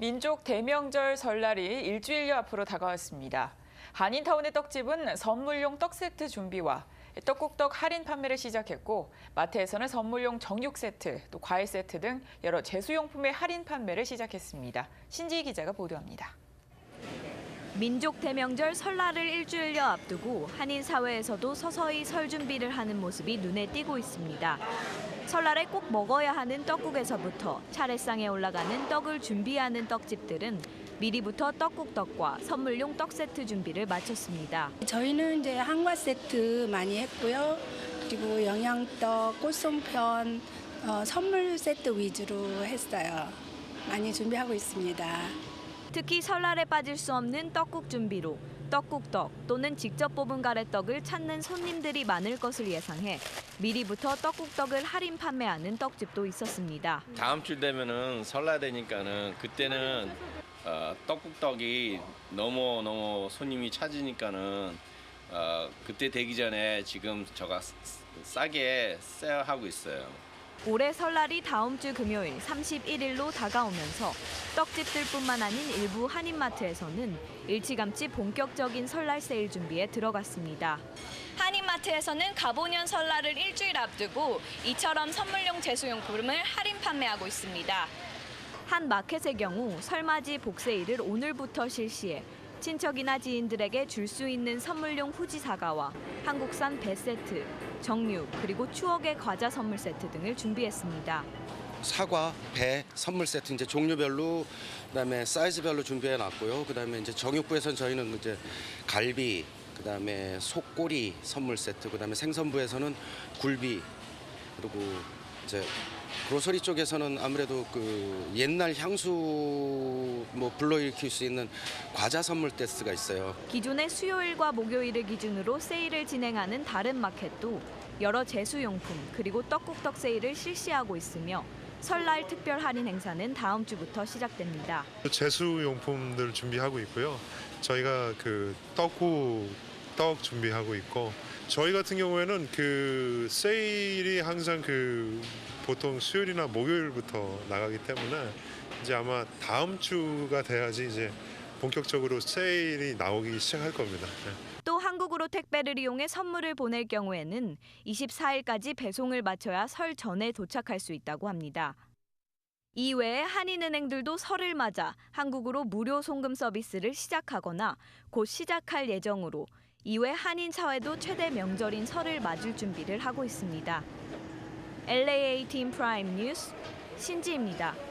민족 대명절 설날이 일주일여 앞으로 다가왔습니다. 한인타운의 떡집은 선물용 떡 세트 준비와 떡국떡 할인 판매를 시작했고 마트에서는 선물용 정육 세트, 또 과일 세트 등 여러 제수용품의 할인 판매를 시작했습니다. 신지희 기자가 보도합니다. 민족 대명절 설날을 일주일여 앞두고 한인 사회에서도 서서히 설 준비를 하는 모습이 눈에 띄고 있습니다. 설날에 꼭 먹어야 하는 떡국에서부터 차례상에 올라가는 떡을 준비하는 떡집들은 미리부터 떡국떡과 선물용 떡 세트 준비를 마쳤습니다. 저희는 이제 한과 세트 많이 했고요. 그리고 영양떡, 꽃송편, 어, 선물 세트 위주로 했어요. 많이 준비하고 있습니다. 특히 설날에 빠질 수 없는 떡국 준비로 떡국떡 또는 직접 뽑은 가래떡을 찾는 손님들이 많을 것을 예상해 미리부터 떡국떡을 할인 판매하는 떡집도 있었습니다. 다음 주 되면은 설날 되니까는 그때는 어, 떡국떡이 너무 너무 손님이 찾으니까는 어, 그때 되기 전에 지금 저가 싸- 싸게 세어하고 있어요. 올해 설날이 다음 주 금요일 31일로 다가오면서 떡집들뿐만 아닌 일부 한인마트에서는 일찌감치 본격적인 설날 세일 준비에 들어갔습니다. 한인마트에서는 가보년 설날을 일주일 앞두고 이처럼 선물용 제수용품을 할인 판매하고 있습니다. 한 마켓의 경우 설맞이 복세일을 오늘부터 실시해 친척이나 지인들에게 줄 수 있는 선물용 후지 사과와 한국산 배 세트, 정육 그리고 추억의 과자 선물 세트 등을 준비했습니다. 사과, 배, 선물 세트 이제 종류별로 그다음에 사이즈별로 준비해 놨고요. 그다음에 이제 정육부에서는 저희는 이제 갈비, 그다음에 속꼬리 선물 세트, 그다음에 생선부에서는 굴비 그리고 이제 그로서리 쪽에서는 아무래도 그 옛날 향수 뭐 불러일으킬 수 있는 과자 선물 세트가 있어요. 기존의 수요일과 목요일을 기준으로 세일을 진행하는 다른 마켓도 여러 제수용품 그리고 떡국떡 세일을 실시하고 있으며 설날 특별 할인 행사는 다음 주부터 시작됩니다. 제수용품들 준비하고 있고요. 저희가 그 떡국 떡 준비하고 있고 저희 같은 경우에는 그 세일이 항상 그 보통 수요일이나 목요일부터 나가기 때문에 이제 아마 다음 주가 돼야지 이제 본격적으로 세일이 나오기 시작할 겁니다. 네. 또 한국으로 택배를 이용해 선물을 보낼 경우에는 24일까지 배송을 마쳐야 설 전에 도착할 수 있다고 합니다. 이외에 한인은행들도 설을 맞아 한국으로 무료 송금 서비스를 시작하거나 곧 시작할 예정으로 이외 한인 사회도 최대 명절인 설을 맞을 준비를 하고 있습니다. LAA 팀 프라임 뉴스 신지입니다.